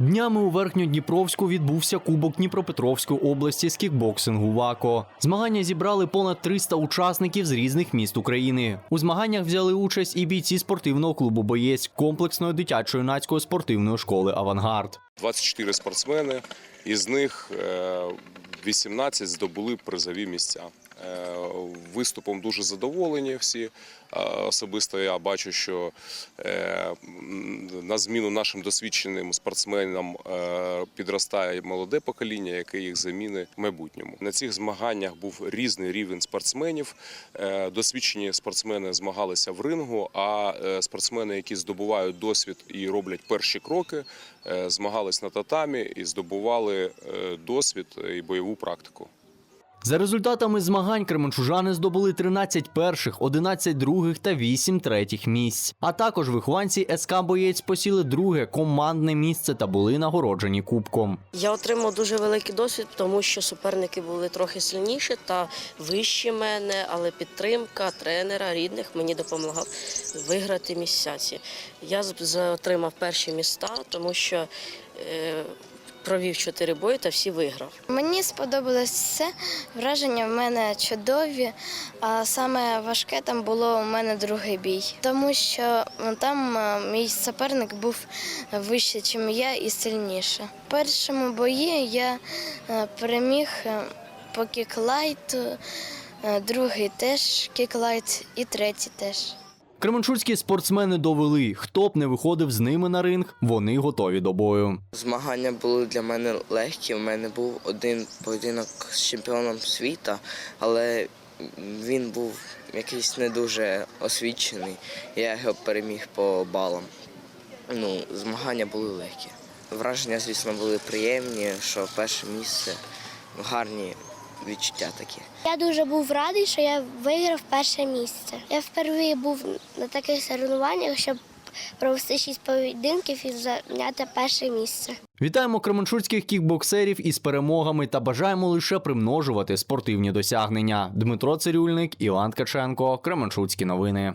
Днями у Верхньодніпровську відбувся Кубок Дніпропетровської області з кікбоксингу ВАКО. Змагання зібрали понад 300 учасників з різних міст України. У змаганнях взяли участь і бійці спортивного клубу Боєць комплексної дитячо-юнацької спортивної школи Авангард. 24 спортсмени, із них е, 18 здобули призові місця. Е, Виступом дуже задоволені всі. Е, Особисто я бачу, що е, на зміну нашим досвідченим спортсменам підростає молоде покоління, яке їх заміни в майбутньому. На цих змаганнях був різний рівень спортсменів. Досвідчені спортсмени змагалися в рингу, а спортсмени, які здобувають досвід і роблять перші кроки, змагались на татамі і здобували досвід і бойову практику. За результатами змагань кременчужани здобули 13 перших, 11 других та 8 третіх місць. А також вихованці СК Боєць посіли друге командне місце та були нагороджені кубком. Я отримав дуже великий досвід, тому що суперники були трохи сильніші та вищі мене, але підтримка тренера, рідних мені допомагав виграти місцяці. Я отримав перші міста, тому що е, провів чотири бої та всі виграв. Мені сподобалось все. Враження в мене чудові, а саме важке там було у мене другий бій, тому що ну, там е, мій суперник був вище, ніж я, і сильніше. В першому бої я е, переміг е, по кіклайту, другий теж кіклайт і третій теж. Кременчуцькі спортсмени довели, хто б не виходив з ними на ринг, вони готові до бою. Змагання були для мене легкі. У мене був один поєдинок з чемпіоном світу, але він був якийсь не дуже освічений. Я його переміг по балам. Ну, змагання були легкі. Враження, звісно, були приємні, що перше місце гарні відчуття такі. Я дуже був радий, що я виграв перше місце. Я вперше був на таких соревнованнях, щоб провести шість поєдинків і зайняти перше місце. Вітаємо кременчуцьких кікбоксерів із перемогами та бажаємо лише примножувати спортивні досягнення. Дмитро Цирюльник, Іван Ткаченко, Кременчуцькі новини.